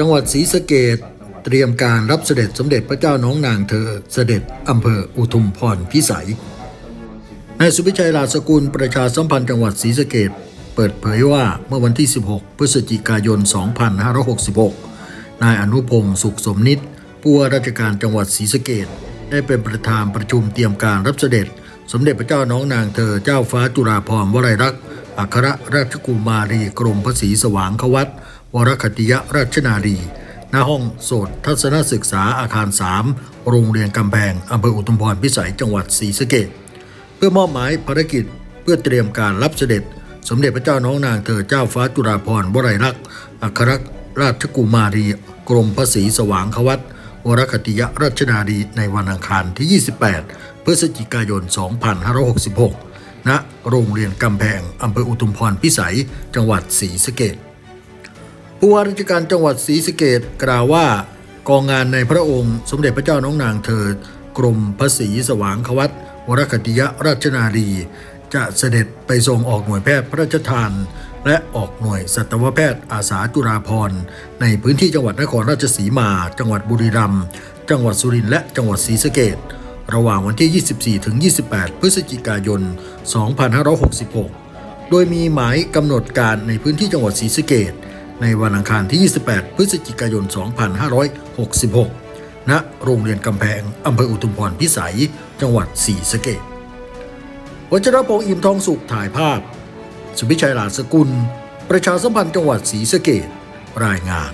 จังหวัดศรีสะเกดเตรียมการรับเสด็จสมเด็จพระเจ้าน้องนางเธอ เสด็จอำเภออุทุมพรพิสัยนายสุพิชัยลาสกุลประชาสัมพันธ์จังหวัดศรีสะเกดเปิดเผยว่าเมื่อวันที่ 16 พฤศจิกายน 2566 นายอนุพงศ์สุขสมนิตผู้ว่าราชการจังหวัดศรีสะเกดได้เป็นประธานประชุมเตรียมการรับเสด็จ สมเด็จพระเจ้าน้องนางเธอเจ้าฟ้าจุฬาภรณ์วลัยลักษณ์อัครราชกุมารีกรมพระศรีสว่างควัต วรคติยราชนารีณห้องโสดทัศนศึกษาอาคาร 3 โรงเรียนกำแพงอำเภออุทุมพรพิสัยจังหวัดศรีสะเกษเพื่อมอบหมายภารกิจเพื่อเตรียมการรับเสด็จ สมเด็จพระเจ้าน้องนางเธอเจ้าฟ้าจุฬาภรณ์วลัยลักษณ์อัครราชกุมารีกรมพระศรีสว่างควัตวรคติยราชนารีในวันอังคารที่ 28 พฤศจิกายน 2566 ณ โรงเรียนกำแพงอำเภออุทุมพรพิสัย จังหวัดศรีสะเกษ ผู้ว่าราชการจังหวัดศรีสะเกดกล่าวว่ากองงานในพระองค์ สมเด็จพระเจ้าน้องนางเธอกรมพระศรีสว่างควัตวรคติยราชนารี จะเสด็จไปทรงออกหน่วยแพทย์พระราชทาน และออกหน่วยสัตวแพทย์อาสาจุฬาภรณ์ในพื้นที่จังหวัดนครราชสีมา จังหวัดบุรีรัมย์จังหวัดสุรินทร์และจังหวัดศรีสะเกดระหว่างวันที่ 24 ถึง 28 พฤศจิกายน 2566 โดยมีหมายกำหนดการในพื้นที่จังหวัดศรีสะเกด ในวันอังคารที่ 28 พฤศจิกายน 2566 ณ โรงเรียนกำแพงอำเภออุทุมพรพิสัย จังหวัดศรีสะเกดวัชรพงษ์อิ่มทองสุขถ่ายภาพ สุพิชัยหลาสกุล ประชาสัมพันธ์จังหวัดศรีสะเกดรายงาน